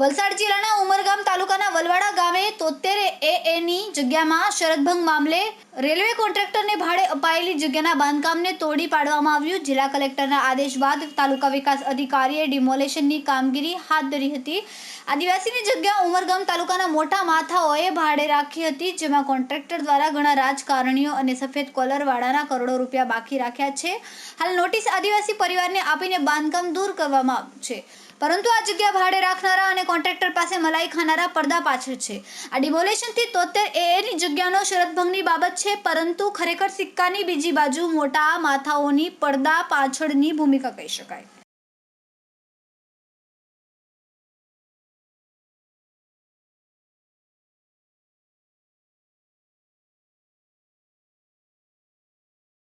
વલસાડ જિલ્લાના ઉમરગામ તાલુકાના વલવાડા ગામે તોતેર એની જગ્યામાં શરદભંગ મામલે રેલવે કોન્ટ્રાક્ટરને ભાડે અપાયેલી જગ્યાના બાંધકામને તોડી પાડવામાં આવ્યું. જિલ્લા કલેક્ટરના આદેશ બાદ તાલુકા વિકાસ અધિકારીએ ડિમોલેશનની કામગીરી હાથ ધરી હતી. આદિવાસીની જગ્યા ઉમરગામ તાલુકાના મોટા માથાઓએ ભાડે રાખી હતી, જેમાં કોન્ટ્રાક્ટર દ્વારા ઘણા રાજકારણીઓ અને સફેદ કોલરવાળાના કરોડો રૂપિયા બાકી રાખ્યા છે. હાલ નોટિસ આદિવાસી પરિવારને આપીને બાંધકામ દૂર કરવામાં આવ્યું છે. પરંતુ આ જગ્યા ભાડે રાખનારા અને કોન્ટ્રાક્ટર પાસે મલાઈ ખાનારા પડદા પાછળ છે. આ ડિમોલેશનથી તોતેર એની જગ્યાનો શરતભંગની બાબત છે, પરંતુ ખરેખર સિક્કાની બીજી બાજુ મોટા માથાઓની પડદા પાછળની ભૂમિકા કહી શકાય.